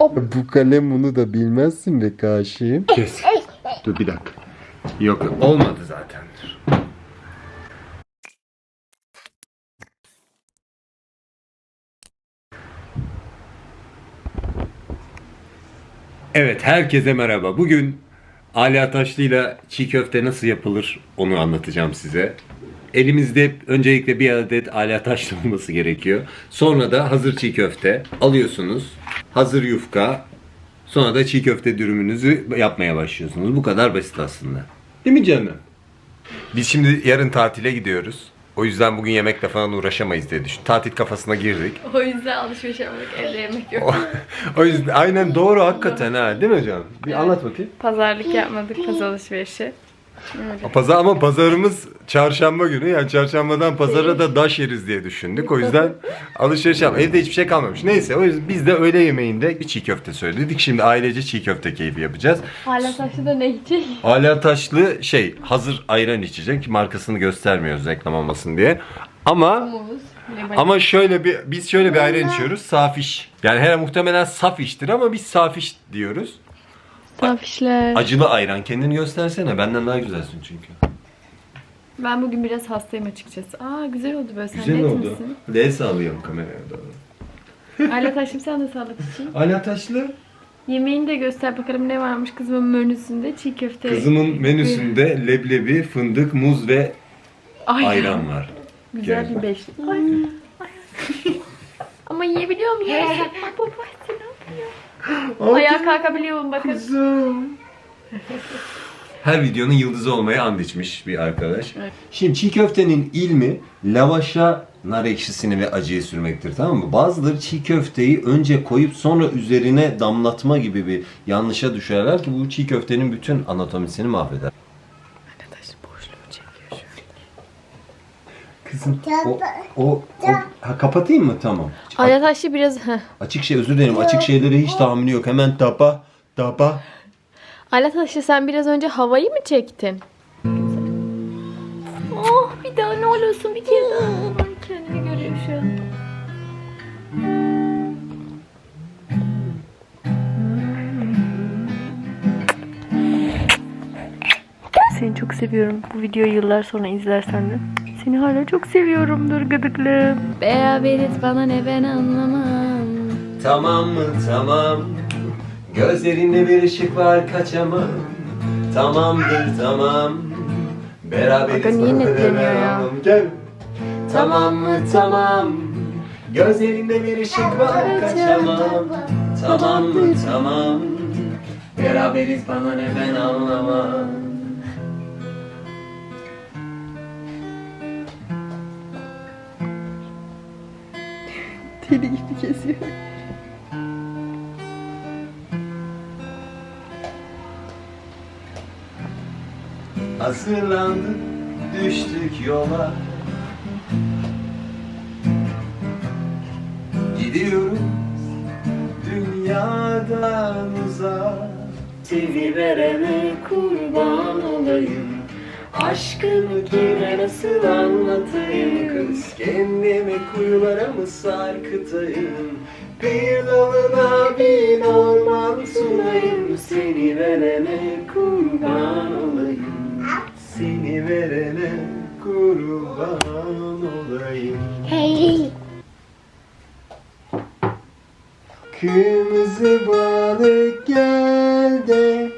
Bu kalem bunu da bilmezsin be Kaşim. Kes. Dur bir dakika. Yok yok olmadı zaten. Dur. Evet herkese merhaba. Bugün Ali Ataşlı'yla çiğ köfte nasıl yapılır onu anlatacağım size. Elimizde öncelikle bir adet Ali Ataşlı olması gerekiyor. Sonra da hazır çiğ köfte alıyorsunuz. Hazır yufka. Sonra da çiğ köfte dürümünüzü yapmaya başlıyorsunuz. Bu kadar basit aslında. Değil mi canım? Biz şimdi yarın tatile gidiyoruz. O yüzden bugün yemekle falan uğraşamayız diye düşün. Tatil kafasına girdik. O yüzden alışveriş yapmadık. Evde yemek yok. o yüzden aynen doğru hakikaten ha değil mi canım? Bir anlat bakayım. Pazarlık yapmadık pazar alışverişi. Pazar ama pazarımız çarşamba günü. Yani çarşambadan pazara da daş yeriz diye düşündük. O yüzden alışveriş yap. Evde hiçbir şey kalmamış. Neyse o yüzden biz de öğle yemeğinde bir çiğ köfte söyledik. Şimdi ailece çiğ köfte keyfi yapacağız. Hala taşlı da ne içecek? Ala taşlı şey hazır ayran içecek. Markasını göstermiyoruz reklam olmasın diye. Ama Muz. ama şöyle bir biz şöyle bir ayran içiyoruz. Safiş. Yani her muhtemelen saf iştir ama biz safiş diyoruz. Safişler. Acılı ayran. Kendini göstersene. Benden daha güzelsin çünkü. Ben bugün biraz hastayım açıkçası. Aa güzel oldu böyle. Sen Güzel net oldu. misin? El sallayalım kameraya doğru. Hala taşım sen de sağlık için. Ala taşlı. Yemeğini de göster bakalım ne varmış kızımın menüsünde. Çiğ köfte. Kızımın menüsünde leblebi, fındık, muz ve Ayran. ayran var. Güzel Gel. bir beşlik. Ay. Ay. Ama yiyebiliyor muyum? Bak baba? Ayağa kalkabiliyorum bakın. Her videonun yıldızı olmaya and içmiş bir arkadaş. Evet. Şimdi çiğ köftenin ilmi lavaşa nar ekşisini ve acıyı sürmektir tamam mı? Bazıları çiğ köfteyi önce koyup sonra üzerine damlatma gibi bir yanlışa düşerler ki bu çiğ köftenin bütün anatomisini mahveder. Arkadaş boşluğu çekiyor an. Kızım o, o, o ha, kapatayım mı? Tamam. Hala taşı biraz... Açık şey özür dilerim. Açık şeylere hiç tahammülü yok. Hemen tapa tapa. Hala taşı sen biraz önce havayı mı çektin? Oh bir daha ne olursun bir kere daha. Ay, kendini görüyor şu an. Seni çok seviyorum. Bu videoyu yıllar sonra izlersen de. Seni hala çok seviyorumdur gıdıklım. Beraberiz bana ne ben anlamam. Tamam mı tamam. Gözlerinde bir ışık var kaçamam. Tamamdır tamam. Beraberiz. Niye bana netleniyor ya? devam. Gel. Tamam mı tamam. Gözlerinde bir ışık var kaçamam. Tamam mı tamam. Beraberiz bana ne ben anlamam. Deli gibi kesiyor. Hazırlandık, düştük yola Gidiyoruz dünyadan uzağa Seni verene olayım Aşkımı kime nasıl anlatayım. Kız kendimi kuyulara mı sarkıtayım? Bir dalına bin orman sunayım. Seni verene kurban olayım. Seni verene kurban olayım. Kırmızı balık gel de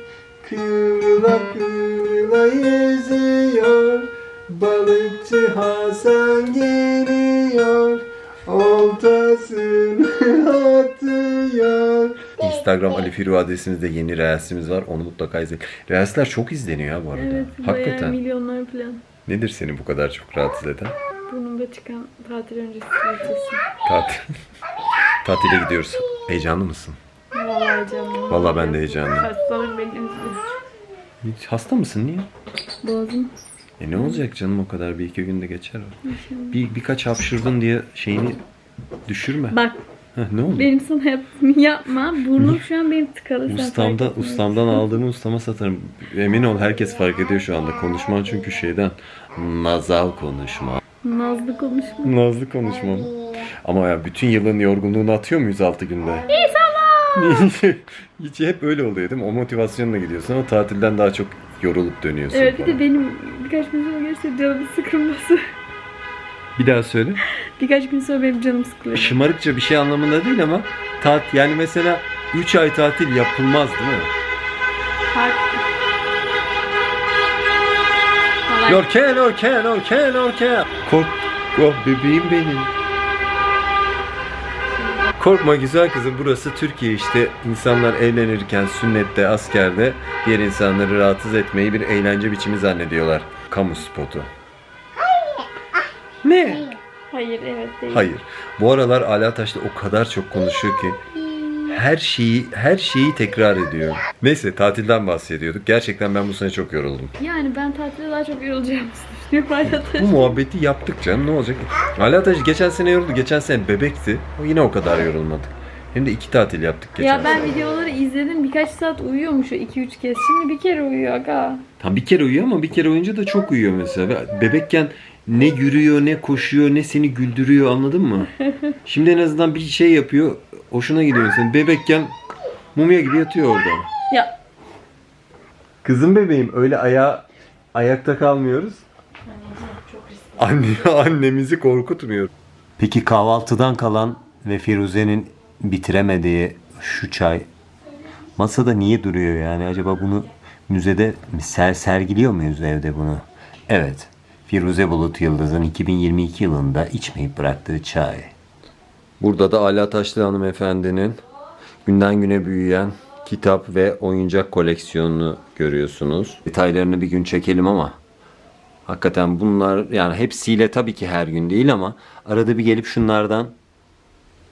Kıvrıla kıvrıla yüzüyor Balıkçı Hasan geliyor Oltasını atıyor Instagram Ali Firu adresimizde yeni reelsimiz var. Onu mutlaka izleyin. Reelsler çok izleniyor ya bu arada. Evet, Hakikaten. milyonlar falan. Nedir seni bu kadar çok rahatsız eden? Burnumda çıkan tatil öncesi sivilcesi. Tatil. Tatile gidiyoruz. Heyecanlı mısın? Vallahi canım. Vallahi ben de heyecanlıyım. Hastalığım benim Hiç hasta mısın niye? Boğazım. E ne olacak canım o kadar bir iki günde geçer o. Bir birkaç hapşırdın diye şeyini düşürme. Bak Heh, ne oldu? benim sana yaptığımı yapma. Burnum şu an benim tıkalı. sen Ustamda, etmiyorsun. ustamdan aldığımı ustama satarım. Emin ol herkes fark ediyor şu anda. Konuşman çünkü şeyden. Nazal konuşma. Nazlı konuşma. Nazlı konuşmam. Ama ya bütün yılın yorgunluğunu atıyor muyuz 6 günde? İnşallah. Hiç hep öyle oluyor değil mi? O motivasyonla gidiyorsun ama tatilden daha çok yorulup dönüyorsun. Evet bir falan. de benim birkaç gün sonra gerçekten canımın sıkılması. Bir daha söyle. birkaç gün sonra benim canım sıkılıyor. Şımarıkça bir şey anlamında değil ama tat yani mesela 3 ay tatil yapılmaz değil mi? Lorken, lorken, lorken, lorken. Kork, oh bebeğim benim. Korkma güzel kızım burası Türkiye işte. İnsanlar evlenirken sünnette, askerde diğer insanları rahatsız etmeyi bir eğlence biçimi zannediyorlar. Kamu spotu. Ne? Hayır evet değil. Hayır. Bu aralar Ala Taş'ta o kadar çok konuşuyor ki her şeyi her şeyi tekrar ediyor. Neyse tatilden bahsediyorduk. Gerçekten ben bu sene çok yoruldum. Yani ben tatilde daha çok yorulacağımı düşünüyorum. Bu muhabbeti yaptık canım ne olacak? Ala Taş geçen sene yoruldu. Geçen sene bebekti. O yine o kadar yorulmadık. Hem de iki tatil yaptık geçen Ya ben sene. videoları izledim birkaç saat uyuyormuş o 2-3 kez. Şimdi bir kere uyuyor aga. Tam bir kere uyuyor ama bir kere uyuyunca da çok uyuyor mesela. Bebekken ne yürüyor, ne koşuyor, ne seni güldürüyor anladın mı? Şimdi en azından bir şey yapıyor. Hoşuna gidiyor senin. Bebekken mumya gibi yatıyor orada. Ya Kızım bebeğim öyle aya ayakta kalmıyoruz. Anne annemizi korkutmuyor. Peki kahvaltıdan kalan ve Firuze'nin bitiremediği şu çay masada niye duruyor yani? Acaba bunu müzede mi ser sergiliyor muyuz evde bunu? Evet. Firuze Bulut Yıldız'ın 2022 yılında içmeyip bıraktığı çay. Burada da Ala Taşlı hanımefendinin günden güne büyüyen kitap ve oyuncak koleksiyonunu görüyorsunuz. Detaylarını bir gün çekelim ama hakikaten bunlar yani hepsiyle tabii ki her gün değil ama arada bir gelip şunlardan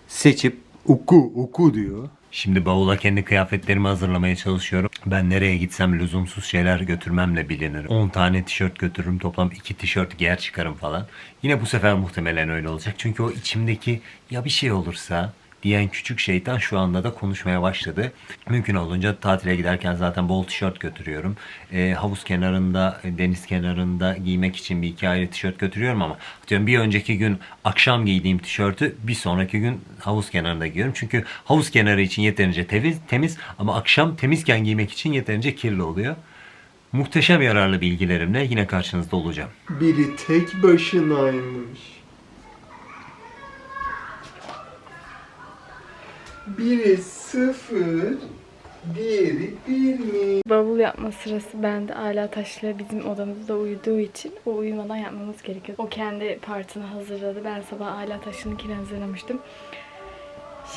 seçip oku oku diyor. Şimdi bavula kendi kıyafetlerimi hazırlamaya çalışıyorum. Ben nereye gitsem lüzumsuz şeyler götürmemle bilinir. 10 tane tişört götürürüm. Toplam 2 tişört giyer çıkarım falan. Yine bu sefer muhtemelen öyle olacak. Çünkü o içimdeki ya bir şey olursa diyen küçük şeytan şu anda da konuşmaya başladı. Mümkün olunca tatile giderken zaten bol tişört götürüyorum. Ee, havuz kenarında, e, deniz kenarında giymek için bir iki ayrı tişört götürüyorum ama diyorum bir önceki gün akşam giydiğim tişörtü bir sonraki gün havuz kenarında giyiyorum. Çünkü havuz kenarı için yeterince temiz, temiz ama akşam temizken giymek için yeterince kirli oluyor. Muhteşem yararlı bilgilerimle yine karşınızda olacağım. Biri tek başınaymış. Biri sıfır, diğeri bir mi? Bavul yapma sırası bende. Ala Taşlı bizim odamızda uyuduğu için o uyumadan yapmamız gerekiyor. O kendi partını hazırladı. Ben sabah Ala Taşlı'nınkini hazırlamıştım.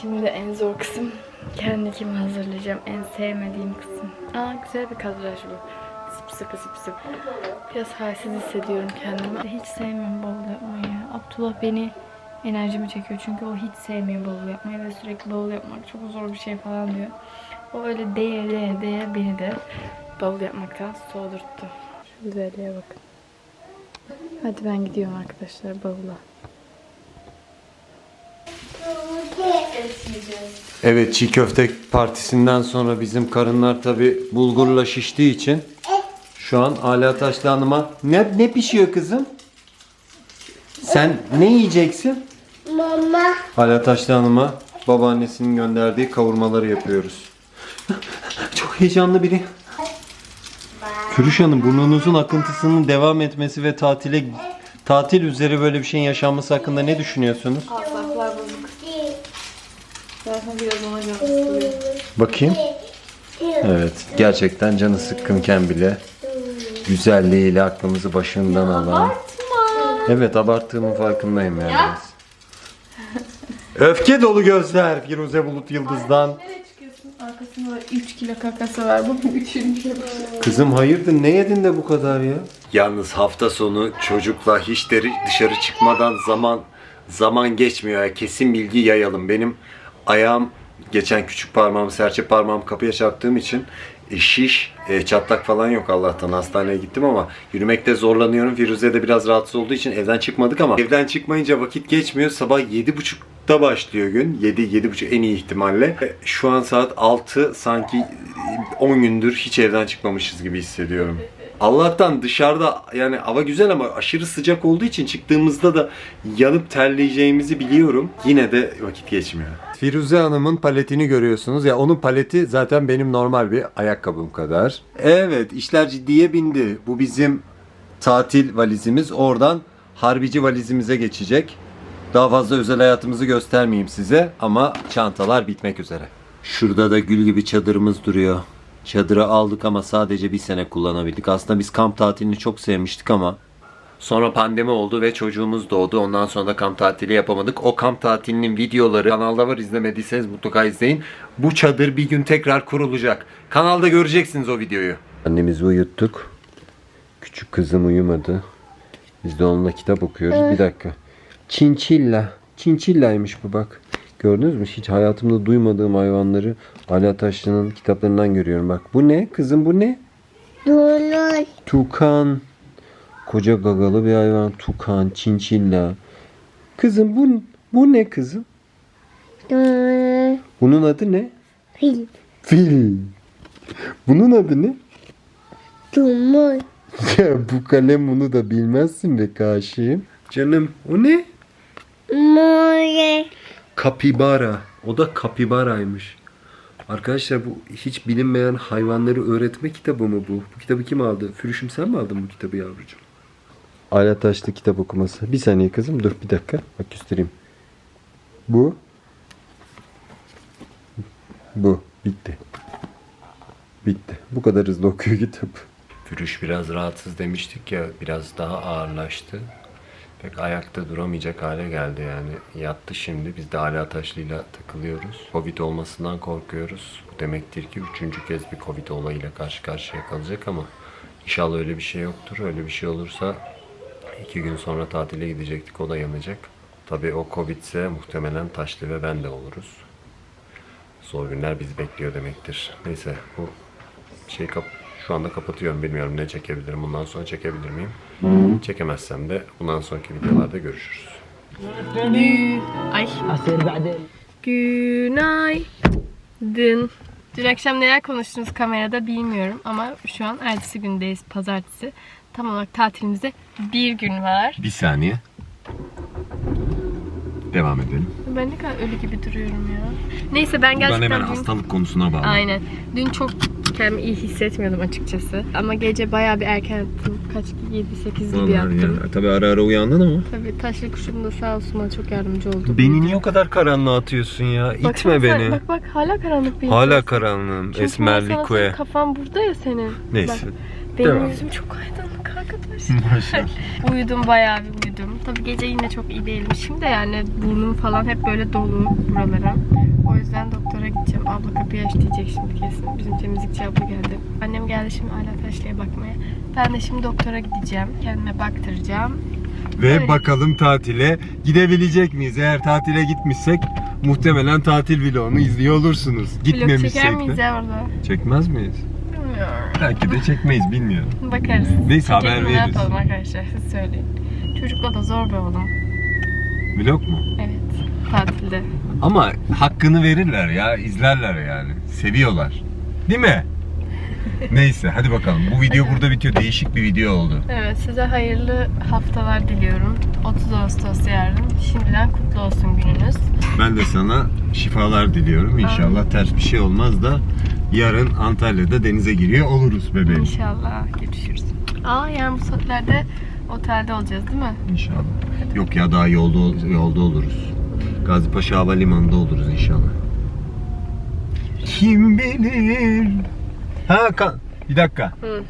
Şimdi en zor kısım kendikimi hazırlayacağım. En sevmediğim kısım. Aa güzel bir kadraj bu. Sıp sıkı sıp sık. Biraz halsiz hissediyorum kendimi. Hiç sevmiyorum bavul yapmayı. Abdullah beni enerjimi çekiyor. Çünkü o hiç sevmiyor bavul yapmayı ve sürekli bavul yapmak çok zor bir şey falan diyor. O öyle değe değe değe beni de bavul yapmaktan soğudurttu. Şu güzelliğe bakın. Hadi ben gidiyorum arkadaşlar bavula. Evet çiğ köfte partisinden sonra bizim karınlar tabi bulgurla şiştiği için şu an Ala Taşlı Hanım'a ne, ne pişiyor kızım? Sen ne yiyeceksin? Mama. Ala Taşlı Hanım'a babaannesinin gönderdiği kavurmaları yapıyoruz. Çok heyecanlı biri. Kürüş Hanım burnunuzun akıntısının devam etmesi ve tatile tatil üzere böyle bir şeyin yaşanması hakkında ne düşünüyorsunuz? Asaflar bozuk. Zaten biraz ona canım sıkılıyor. Bakayım. Evet, gerçekten canı sıkkınken bile güzelliğiyle aklımızı başından alan. Evet, abarttığımın farkındayım yani. Öfke dolu gözler Firuze Bulut Yıldız'dan. Nereye çıkıyorsun? Arkasında 3 kilo kakası var. Bugün 3. Kızım hayırdır ne yedin de bu kadar ya? Yalnız hafta sonu çocukla hiç deri- dışarı çıkmadan zaman zaman geçmiyor ya. Kesin bilgi yayalım. Benim ayağım geçen küçük parmağım, serçe parmağım kapıya çarptığım için şiş, e, çatlak falan yok Allah'tan. Hastaneye gittim ama yürümekte zorlanıyorum. Firuze de biraz rahatsız olduğu için evden çıkmadık ama evden çıkmayınca vakit geçmiyor. Sabah 7.30'da başlıyor gün. 7 7.30 en iyi ihtimalle. E, Şu an saat 6 sanki e, 10 gündür hiç evden çıkmamışız gibi hissediyorum. Allah'tan dışarıda yani hava güzel ama aşırı sıcak olduğu için çıktığımızda da yanıp terleyeceğimizi biliyorum. Yine de vakit geçmiyor. Firuze Hanım'ın paletini görüyorsunuz. Ya onun paleti zaten benim normal bir ayakkabım kadar. Evet işler ciddiye bindi. Bu bizim tatil valizimiz. Oradan harbici valizimize geçecek. Daha fazla özel hayatımızı göstermeyeyim size ama çantalar bitmek üzere. Şurada da gül gibi çadırımız duruyor. Çadırı aldık ama sadece bir sene kullanabildik. Aslında biz kamp tatilini çok sevmiştik ama Sonra pandemi oldu ve çocuğumuz doğdu. Ondan sonra da kamp tatili yapamadık. O kamp tatilinin videoları kanalda var. İzlemediyseniz mutlaka izleyin. Bu çadır bir gün tekrar kurulacak. Kanalda göreceksiniz o videoyu. Annemizi uyuttuk. Küçük kızım uyumadı. Biz de onunla kitap okuyoruz. Bir dakika. Çinçilla. Çinçillaymış bu bak. Gördünüz mü? Hiç hayatımda duymadığım hayvanları Ali Ataşlı'nın kitaplarından görüyorum. Bak bu ne? Kızım bu ne? Dulur. Tukan. Koca gagalı bir hayvan. Tukan, çinçilla. Kızım bu, bu ne kızım? Dulur. Bunun adı ne? Fil. Fil. Bunun adı ne? Dumur. Ya bu kalem bunu da bilmezsin be kaşığım. Canım o ne? More. Kapibara. O da kapibaraymış. Arkadaşlar bu hiç bilinmeyen hayvanları öğretme kitabı mı bu? Bu kitabı kim aldı? Fürüşüm sen mi aldın bu kitabı yavrucuğum? Ala Taşlı kitap okuması. Bir saniye kızım dur bir dakika. Bak göstereyim. Bu. Bu. Bitti. Bitti. Bu kadar hızlı okuyor kitap. Fürüş biraz rahatsız demiştik ya biraz daha ağırlaştı. Pek ayakta duramayacak hale geldi yani. Yattı şimdi. Biz de hala taşlıyla takılıyoruz. Covid olmasından korkuyoruz. Bu demektir ki üçüncü kez bir Covid olayıyla karşı karşıya kalacak ama inşallah öyle bir şey yoktur. Öyle bir şey olursa iki gün sonra tatile gidecektik. O da yanacak. Tabii o Covid ise muhtemelen Taşlı ve ben de oluruz. Zor günler bizi bekliyor demektir. Neyse bu şey kap şu anda kapatıyorum. Bilmiyorum ne çekebilirim. Bundan sonra çekebilir miyim? Çekemezsem de bundan sonraki videolarda görüşürüz. Ay. Günaydın. Dün akşam neler konuştunuz kamerada bilmiyorum ama şu an ertesi gündeyiz pazartesi. Tam olarak tatilimizde bir gün var. Bir saniye. Devam edelim. Ben ne kadar ölü gibi duruyorum ya. Neyse ben gerçekten dün... hastalık konusuna bağlı. Aynen. Dün çok kendimi iyi hissetmiyordum açıkçası. Ama gece bayağı bir erken yattım. Kaç 7-8 gibi yattım. Tabii ara ara uyandın ama. Tabii taşlı kuşum da sağ olsun bana çok yardımcı oldu. Beni niye o kadar karanlığa atıyorsun ya? Baksana İtme sen- beni. Bak bak hala karanlık bir Hala insansın. karanlığım. Çünkü ben sana Esmerlikue. söyleyeyim, Kafan burada ya senin. Neyse. Bak, benim Devam. yüzüm çok aydınlık arkadaşlar. uyudum bayağı bir uyudum. Tabii gece yine çok iyi değilim. Şimdi yani burnum falan hep böyle dolu buralara. O yüzden doktora gideceğim. Abla kapıyı aç diyecek şimdi kesin. Bizim temizlikçi abla geldi. Annem geldi şimdi Ala Taşlı'ya bakmaya. Ben de şimdi doktora gideceğim. Kendime baktıracağım. Ve Öyle. bakalım tatile gidebilecek miyiz? Eğer tatile gitmişsek muhtemelen tatil vlogunu izliyor olursunuz. Vlog Gitmemişsek çeker miyiz de. ya orada? Çekmez miyiz? Belki de çekmeyiz bilmiyorum. Bakarız. Neyse, haber Çekelim, Ne veririz. yapalım arkadaşlar siz söyleyin. Çocukla da zor be oğlum. Vlog mu? Evet. Tatilde. Ama hakkını verirler ya, izlerler yani. Seviyorlar. Değil mi? Neyse hadi bakalım. Bu video burada bitiyor. Değişik bir video oldu. Evet size hayırlı haftalar diliyorum. 30 Ağustos yarın. Şimdiden kutlu olsun gününüz. Ben de sana şifalar diliyorum. İnşallah ters bir şey olmaz da yarın Antalya'da denize giriyor oluruz bebeğim. İnşallah görüşürüz. Aa yani bu saatlerde otelde olacağız değil mi? İnşallah. Yok ya daha yolda yolda oluruz. Gazipaşa Havalimanı'nda oluruz inşallah. Kim bilir? Ha ka- bir dakika. Hı.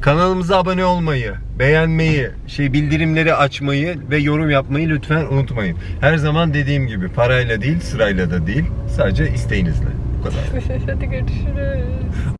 Kanalımıza abone olmayı, beğenmeyi, şey bildirimleri açmayı ve yorum yapmayı lütfen unutmayın. Her zaman dediğim gibi parayla değil, sırayla da değil. Sadece isteğinizle. Kadar. Hadi görüşürüz.